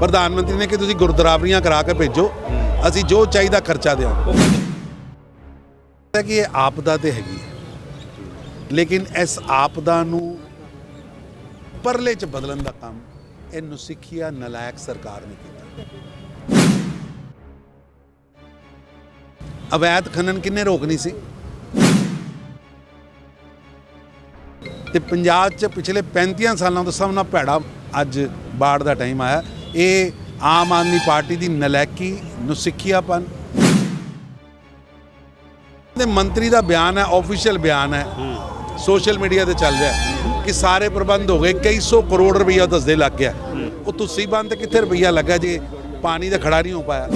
ਪ੍ਰਧਾਨ ਮੰਤਰੀ ਨੇ ਕਿ ਤੁਸੀਂ ਗੁਰਦੁਆਰਾਵਰੀਆਂ ਕਰਾ ਕੇ ਭੇਜੋ। ਅਸੀਂ ਜੋ ਚਾਹੀਦਾ ਖਰਚਾ ਦਿਆਂਗੇ। ਕਿ ਇਹ ਆਪਦਾ ਤੇ ਹੈਗੀ ਹੈ। ਲੇਕਿਨ ਇਸ ਆਪਦਾ ਨੂੰ ਪਰਲੇ ਚ ਬਦਲਣ ਦਾ ਕੰਮ ਇਹ ਨੁਸਿਖੀਆ ਨਲਾਇਕ ਸਰਕਾਰ ਨੇ ਕੀਤਾ। ਅਵੈਧ ਖਨਨ ਕਿੰਨੇ ਰੋਕਣੀ ਸੀ? ਤੇ ਪੰਜਾਬ 'ਚ ਪਿਛਲੇ 35 ਸਾਲਾਂ ਤੋਂ ਸਭ ਨਾਲ ਭੈੜਾ ਅੱਜ ਬਾੜ ਦਾ ਟਾਈਮ ਆਇਆ। ਇਹ ਆਮ ਆਦਮੀ ਪਾਰਟੀ ਦੀ ਨਲਾਇਕੀ ਨੁਸਿਖੀਆਪਨ। ਦੇ ਮੰਤਰੀ ਦਾ ਬਿਆਨ ਹੈ ਆਫੀਸ਼ੀਅਲ ਬਿਆਨ ਹੈ। ਸੋਸ਼ਲ ਮੀਡੀਆ ਤੇ ਚੱਲ ਰਿਹਾ ਕਿ ਸਾਰੇ ਪ੍ਰਬੰਧ ਹੋ ਗਏ ਕਈ ਸੌ ਕਰੋੜ ਰੁਪਈਆ ਦੱਸਦੇ ਲੱਗ ਗਿਆ। ਉਹ ਤੁਸੀਂ ਬੰਦ ਕਿੱਥੇ ਰੁਪਈਆ ਲੱਗਾ ਜੇ ਪਾਣੀ ਦਾ ਖੜਾ ਨਹੀਂ ਹੋ ਪਾਇਆ?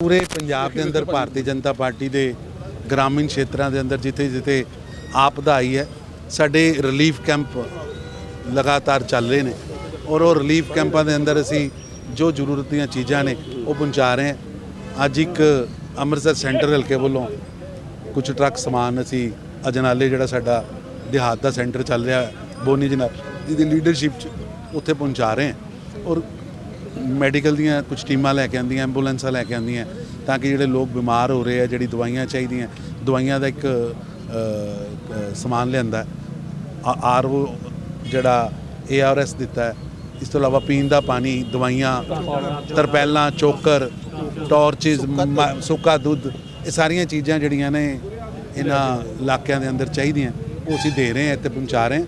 ਪੂਰੇ ਪੰਜਾਬ ਦੇ ਅੰਦਰ ਭਾਰਤੀ ਜਨਤਾ ਪਾਰਟੀ ਦੇ ਗ੍ਰਾਮੀਣ ਖੇਤਰਾਂ ਦੇ ਅੰਦਰ ਜਿੱਥੇ ਜਿੱਥੇ ਆਪਦਾ ਆਈ ਹੈ ਸਾਡੇ ਰਿਲੀਫ ਕੈਂਪ ਲਗਾਤਾਰ ਚੱਲ ਰਹੇ ਨੇ। ਔਰ ਉਹ ਰਿਲੀਫ ਕੈਂਪਾਂ ਦੇ ਅੰਦਰ ਅਸੀਂ ਜੋ ਜ਼ਰੂਰਤ ਦੀਆਂ ਚੀਜ਼ਾਂ ਨੇ ਉਹ ਪਹੁੰਚਾ ਰਹੇ ਹਾਂ। ਅੱਜ ਇੱਕ ਅੰਮ੍ਰਿਤਸਰ ਸੈਂਟਰ ਹਲਕੇ ਵੱਲੋਂ ਕੁਝ ਟਰੱਕ ਸਮਾਨ ਅਸੀਂ ਅਜਨਾਲੇ ਜਿਹੜਾ ਸਾਡਾ ਦਿਹਾਤ ਦਾ ਸੈਂਟਰ ਚੱਲ ਰਿਹਾ ਬੋਨੀ ਜਨਾਬ ਜਿਹਦੀ ਲੀਡਰਸ਼ਿਪ 'ਚ ਉੱਥੇ ਪਹੁੰਚਾ ਰਹੇ ਹਾਂ। ਔਰ ਮੈਡੀਕਲ ਦੀਆਂ ਕੁਝ ਟੀਮਾਂ ਲੈ ਕੇ ਆਉਂਦੀਆਂ ਐਂਬੂਲੈਂਸਾਂ ਲੈ ਕੇ ਆਉਂਦੀਆਂ ਤਾਂ ਕਿ ਜਿਹੜੇ ਲੋਕ ਬਿਮਾਰ ਹੋ ਰਹੇ ਆ ਜਿਹੜੀ ਦਵਾਈਆਂ ਚਾਹੀਦੀਆਂ ਦਵਾਈਆਂ ਦਾ ਇੱਕ ਅ, ਅ, ਸਮਾਨ ਲਿਆਂਦਾ। ਆਰਓ ਜਿਹੜਾ ਏਆਰਐਸ ਦਿੱਤਾ ਹੈ ਇਸ ਤੋਂ ਇਲਾਵਾ ਪੀਣ ਦਾ ਪਾਣੀ ਦਵਾਈਆਂ ਤਰਪੈਲਾਂ ਚੋਕਰ ਟਾਰਚਿਸ ਸੁੱਕਾ ਦੁੱਧ। ਇਹ ਸਾਰੀਆਂ ਚੀਜ਼ਾਂ ਜਿਹੜੀਆਂ ਨੇ ਇਹਨਾਂ ਇਲਾਕਿਆਂ ਦੇ ਅੰਦਰ ਚਾਹੀਦੀਆਂ। ਉਹ ਅਸੀਂ ਦੇ ਰਹੇ ਹਾਂ ਇੱਥੇ ਪਹੁੰਚਾ ਰਹੇ ਹਾਂ।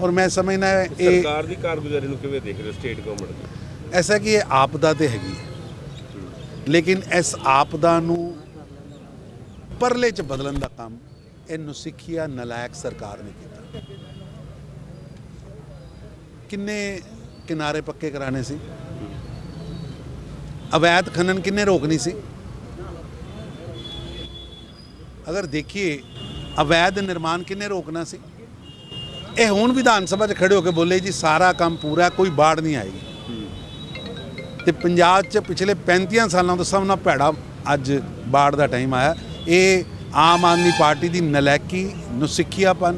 ਔਰ ਮੈਂ ਸਮਝਦਾ ਇਹ ਸਰਕਾਰ ਦੀ ਕਾਰਗੁਜ਼ਾਰੀ ਨੂੰ ਕਿਵੇਂ ਦੇਖ ਰਹੇ ਹੋ ਸਟੇਟ ਗਵਰਨਮੈਂਟ ਦੀ? ਐਸਾ ਕਿ ਇਹ ਆਪਦਾ ਤੇ ਹੈਗੀ ਹੈ। ਲੇਕਿਨ ਇਸ ਆਪਦਾ ਨੂੰ ਪਰਲੇ ਚ ਬਦਲਣ ਦਾ ਕੰਮ ਇਹ ਨੁਸਿਖੀਆ ਨਲਾਇਕ ਸਰਕਾਰ ਨੇ ਕੀਤਾ। ਕਿੰਨੇ ਕਿਨਾਰੇ ਪੱਕੇ ਕਰਾਣੇ ਸੀ। ਅਵੈਧ ਖਨਨ ਕਿੰਨੇ ਰੋਕਣੀ ਸੀ? ਅਗਰ ਦੇਖੀਏ, ਅਵੈਧ ਨਿਰਮਾਣ ਕਿੰਨੇ ਰੋਕਣਾ ਸੀ? ਇਹ ਹੁਣ ਵਿਧਾਨ ਸਭਾ 'ਚ ਖੜੇ ਹੋ ਕੇ ਬੋਲੇ, ਜੀ, ਸਾਰਾ ਕੰਮ ਪੂਰਾ ਕੋਈ ਬਾੜ ਨਹੀਂ ਆਏਗੀ। ਤੇ ਪੰਜਾਬ 'ਚ ਪਿਛਲੇ 35 ਸਾਲਾਂ ਤੋਂ ਸਭ ਨਾਲ ਭੈੜਾ ਅੱਜ ਬਾੜ ਦਾ ਟਾਈਮ ਆਇਆ। ਇਹ ਆਮ ਆਦਮੀ ਪਾਰਟੀ ਦੀ ਨਲਾਇਕੀ ਨੁਸਿਖੀਆਪਨ,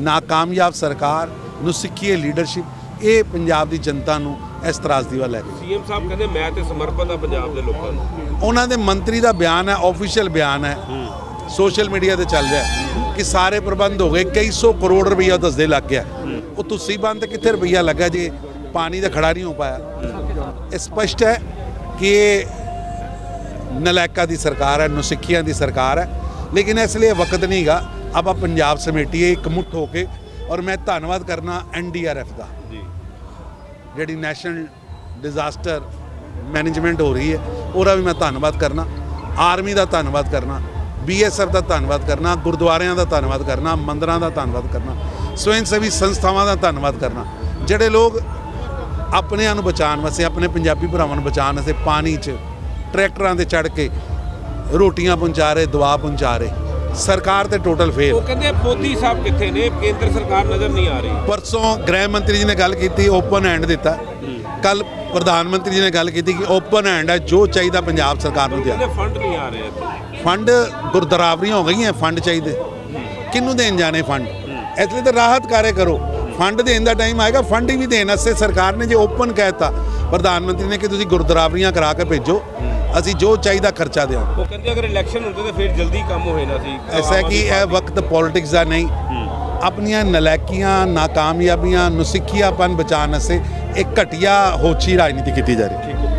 ਨਾਕਾਮਯਾਬ ਸਰਕਾਰ, ਨੁਸਿਖੀ ਲੀਡਰਸ਼ਿਪ ਇਹ ਪੰਜਾਬ ਦੀ ਜਨਤਾ ਨੂੰ ਇਸ ਤਰਾਸਦੀ ਵੱਲ ਲੈ ਗਈ ਸੀਐਮ ਸਾਹਿਬ ਕਹਿੰਦੇ ਮੈਂ ਤੇ ਸਮਰਪਿਤ ਆ ਪੰਜਾਬ ਦੇ ਲੋਕਾਂ ਨੂੰ। ਉਹਨਾਂ ਦੇ ਮੰਤਰੀ ਦਾ ਬਿਆਨ ਹੈ ਆਫੀਸ਼ੀਅਲ ਬਿਆਨ ਹੈ। ਸੋਸ਼ਲ ਮੀਡੀਆ ਤੇ ਚੱਲ ਰਿਹਾ ਕਿ ਸਾਰੇ ਪ੍ਰਬੰਧ ਹੋ ਗਏ ਕਈ ਸੌ ਕਰੋੜ ਰੁਪਈਆ ਦੱਸਦੇ ਲੱਗ ਗਿਆ। ਉਹ ਤੁਸੀਂ ਬੰਦ ਕਿੱਥੇ ਰੁਪਈਆ ਲੱਗਾ ਜੇ ਪਾਣੀ ਦਾ ਖੜਾ ਨਹੀਂ ਹੋ ਪਾਇਆ? ਇਹ ਸਪਸ਼ਟ ਹੈ ਕਿ ਇਹ ਨਲਾਇਕਾ ਦੀ ਸਰਕਾਰ ਹੈ ਨੁਸਿਖੀਆਂ ਦੀ ਸਰਕਾਰ ਹੈ। ਲੇਕਿਨ ਇਸ ਲਈ ਵਕਤ ਨਹੀਂਗਾ। ਆਪਾਂ ਪੰਜਾਬ ਸਮੇਟੀਏ ਇੱਕ ਮੁੱਠ ਹੋ ਕੇ। ਔਰ ਮੈਂ ਧੰਨਵਾਦ ਕਰਨਾ ਐਨਡੀਆਰਐਫ ਦਾ। ਜਿਹੜੀ ਨੈਸ਼ਨਲ ਡਿਜ਼ਾਸਟਰ ਮੈਨੇਜਮੈਂਟ ਹੋ ਰਹੀ ਹੈ, ਉਹਦਾ ਵੀ ਮੈਂ ਧੰਨਵਾਦ ਕਰਨਾ, ਆਰਮੀ ਦਾ ਧੰਨਵਾਦ ਕਰਨਾ, ਬੀਐਸਐਫ ਦਾ ਧੰਨਵਾਦ ਕਰਨਾ, ਗੁਰਦੁਆਰਿਆਂ ਦਾ ਧੰਨਵਾਦ ਕਰਨਾ, ਮੰਦਰਾਂ ਦਾ ਧੰਨਵਾਦ ਕਰਨਾ, ਸਵੈਂ ਸੇਵੀ ਸੰਸਥਾਵਾਂ ਦਾ ਧੰਨਵਾਦ ਕਰਨਾ। ਜਿਹੜੇ ਲੋਕ ਆਪਣਿਆਂ ਨੂੰ ਬਚਾਉਣ ਵਾਸਤੇ, ਆਪਣੇ ਪੰਜਾਬੀ ਭਰਾਵਾਂ ਨੂੰ ਬਚਾਉਣ ਵਾਸਤੇ ਪਾਣੀ 'ਚ ਟਰੈਕਟਰਾਂ ਤੇ ਚੜ੍ਹ ਕੇ ਰੋਟੀਆਂ ਪਹੁੰਚਾ ਰਹੇ, ਦਵਾ ਪਹੁੰਚਾ ਰਹੇ ਸਰਕਾਰ ਤੇ ਟੋਟਲ ਫੇਲ ਉਹ ਕਹਿੰਦੇ ਮੋਦੀ ਸਾਹਿਬ ਕਿੱਥੇ ਨੇ? ਕੇਂਦਰ ਸਰਕਾਰ ਨਜ਼ਰ ਨਹੀਂ ਆ ਰਹੀ। ਪਰਸੋਂ ਗ੍ਰਹਿ ਮੰਤਰੀ ਜੀ ਨੇ ਗੱਲ ਕੀਤੀ ਓਪਨ ਹੈਂਡ ਦਿੱਤਾ। ਕੱਲ ਪ੍ਰਧਾਨ ਮੰਤਰੀ ਜੀ ਨੇ ਗੱਲ ਕੀਤੀ ਕਿ ਓਪਨ ਹੈਂਡ ਹੈ ਜੋ ਚਾਹੀਦਾ ਪੰਜਾਬ ਸਰਕਾਰ ਨੂੰ ਦਿਆ। ਕਹਿੰਦੇ ਫੰਡ ਨਹੀਂ ਆ ਰਹੇ ਫੰਡ ਗੁਰਦਰਾਵਰੀਆਂ ਹੋ ਗਈਆਂ ਫੰਡ ਚਾਹੀਦੇ। ਕਿਹਨੂੰ ਦੇਣ ਜਾਣੇ ਫੰਡ? ਇਸ ਲਈ ਤਾਂ ਰਾਹਤ ਕਾਰੇ ਕਰੋ। ਫੰਡ ਦੇਣ ਦਾ ਟਾਈਮ ਆਏਗਾ ਫੰਡ ਵੀ ਦੇਣ ਵਾਸਤੇ ਸਰਕਾਰ ਨੇ ਜੇ ਓਪਨ ਕਹਿਤਾ ਪ੍ਰਧਾਨ ਮੰਤਰੀ ਨੇ ਕਿ ਤੁਸੀਂ ਗੁਰਦਰਾਵਰੀਆਂ ਕਰਾ ਕੇ ਭੇਜੋ। ਅਸੀਂ ਜੋ ਚਾਹੀਦਾ ਖਰਚਾ ਦਿਆਂਗੇ ਉਹ ਕਹਿੰਦੇ ਅਗਰ ਇਲੈਕਸ਼ਨ ਹੁੰਦੇ ਤਾਂ ਫਿਰ ਜਲਦੀ ਕੰਮ ਹੋ ਜਾਣਾ ਸੀ। ਐਸਾ ਕਿ ਇਹ ਵਕਤ ਪੋਲਿਟਿਕਸ ਦਾ ਨਹੀਂ। ਆਪਣੀਆਂ ਨਲਾਇਕੀਆਂ ਨਾਕਾਮਯਾਬੀਆਂ ਨੁਸਿਖੀਆਪਨ ਬਚਾਉਣ ਵਾਸਤੇ ਇੱਕ ਘਟੀਆ ਹੋਛੀ ਰਾਜਨੀਤੀ ਕੀਤੀ ਜਾ ਰਹੀ। ਹੈ